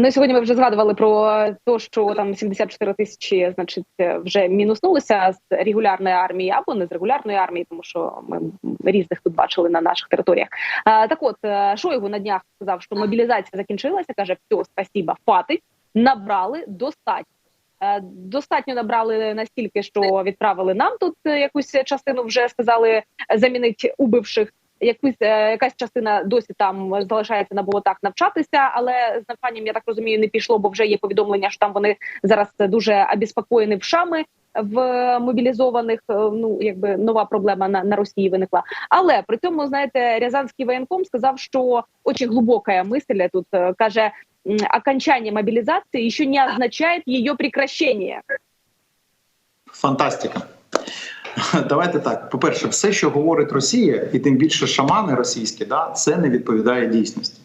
Ну сьогодні ми вже згадували про те, що там 74 тисячі, значить, вже мінуснулися з регулярної армії або не з регулярної армії, тому що ми різних тут бачили на наших територіях. А, так, от е, Шойгу на днях сказав, що мобілізація закінчилася. каже, все, спасіба, хватить. Набрали достатньо. Е, Достатньо набрали настільки, що відправили нам тут е, якусь частину. Вже сказали замінити убивших. Якусь е, якась частина досі там залишається на болотах навчатися, але з навчанням я так розумію, не пішло, бо вже є повідомлення, що там вони зараз дуже обіспокоєні вшами в мобілізованих. Е, Ну якби нова проблема на, на Росії виникла. Але при цьому знаєте, Рязанський воєнком сказав, що дуже глибока мисль тут е, каже: м, окончание мобілізації ще не означає її прекращення. Фантастика. Давайте так. По-перше, все, що говорить Росія, і тим більше шамани російські, да, це не відповідає дійсності.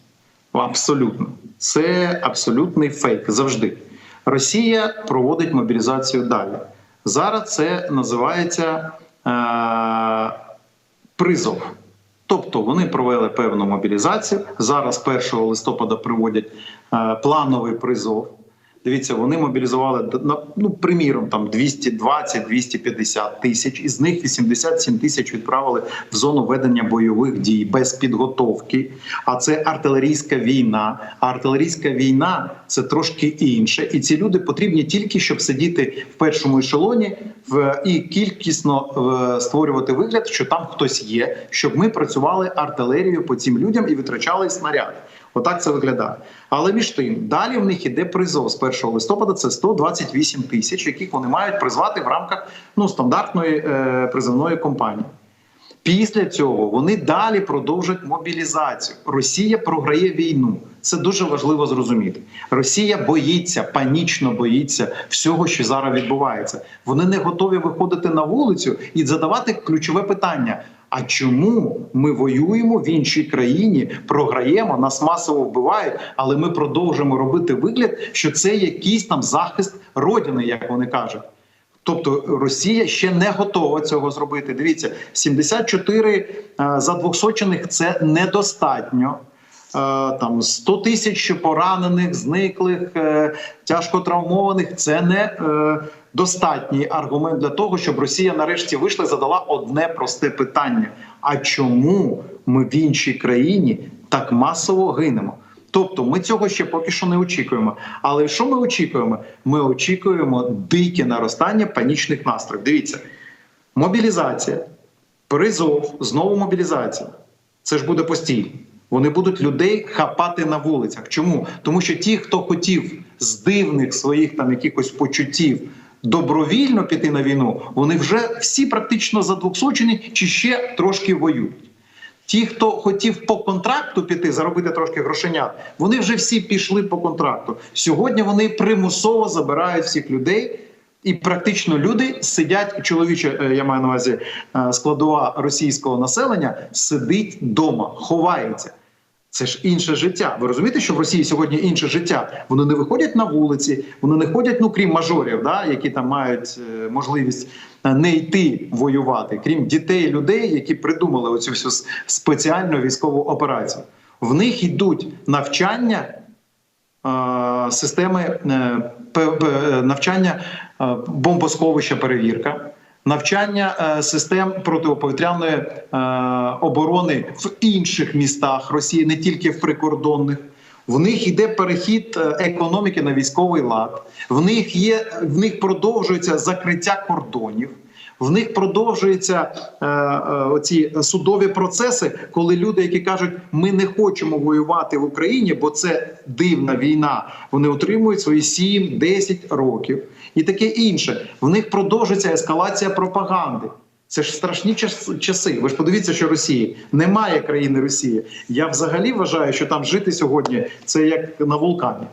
Абсолютно. Це абсолютний фейк завжди. Росія проводить мобілізацію далі. Зараз це називається е- призов. Тобто вони провели певну мобілізацію. Зараз 1 листопада проводять е- плановий призов. Дивіться, вони мобілізували ну, приміром, там 220-250 тисяч, із них 87 тисяч відправили в зону ведення бойових дій без підготовки. А це артилерійська війна. А артилерійська війна це трошки інше. І ці люди потрібні тільки щоб сидіти в першому ешелоні в і кількісно е, створювати вигляд, що там хтось є, щоб ми працювали артилерією по цим людям і витрачали снаряди. Отак це виглядає. Але між тим, далі в них іде призов з 1 листопада. Це 128 тисяч, яких вони мають призвати в рамках ну, стандартної е, призовної кампанії. Після цього вони далі продовжать мобілізацію. Росія програє війну. Це дуже важливо зрозуміти. Росія боїться, панічно боїться всього, що зараз відбувається. Вони не готові виходити на вулицю і задавати ключове питання: а чому ми воюємо в іншій країні, програємо, нас масово вбивають, але ми продовжуємо робити вигляд, що це якийсь там захист родини, як вони кажуть. Тобто Росія ще не готова цього зробити. Дивіться, 74 е, задвохсочених це недостатньо. Е, Там 100 тисяч поранених, зниклих, е, тяжко травмованих це не достатній аргумент для того, щоб Росія нарешті вийшла і задала одне просте питання: а чому ми в іншій країні так масово гинемо? Тобто ми цього ще поки що не очікуємо. Але що ми очікуємо? Ми очікуємо дике наростання панічних настроїв. Дивіться, мобілізація, призов, знову мобілізація. Це ж буде постійно. Вони будуть людей хапати на вулицях. Чому? Тому що ті, хто хотів з дивних своїх там якихось почуттів добровільно піти на війну, вони вже всі практично задвоксочені чи ще трошки воюють. Ті, хто хотів по контракту піти, заробити трошки грошенят, вони вже всі пішли по контракту. Сьогодні вони примусово забирають всіх людей, і практично люди сидять чоловіче, е, я маю на увазі е, складова російського населення, сидить вдома, ховається. Це ж інше життя. Ви розумієте, що в Росії сьогодні інше життя? Вони не виходять на вулиці, вони не ходять, ну крім мажорів, да, які там мають е, можливість е, не йти воювати, крім дітей, людей, які придумали оцю всю спеціальну військову операцію. В них йдуть навчання е, системи е, п- навчання е, бомбосховища перевірка. Навчання е, систем протиповітряної е, оборони в інших містах Росії, не тільки в прикордонних. В них йде перехід е, економіки на військовий лад. В них є в них продовжується закриття кордонів. В них продовжуються е, е, судові процеси, коли люди, які кажуть, ми не хочемо воювати в Україні, бо це дивна війна. Вони отримують свої 7-10 років і таке інше. В них продовжується ескалація пропаганди. Це ж страшні час- часи. Ви ж подивіться, що Росії немає країни Росії. Я взагалі вважаю, що там жити сьогодні це як на вулкані.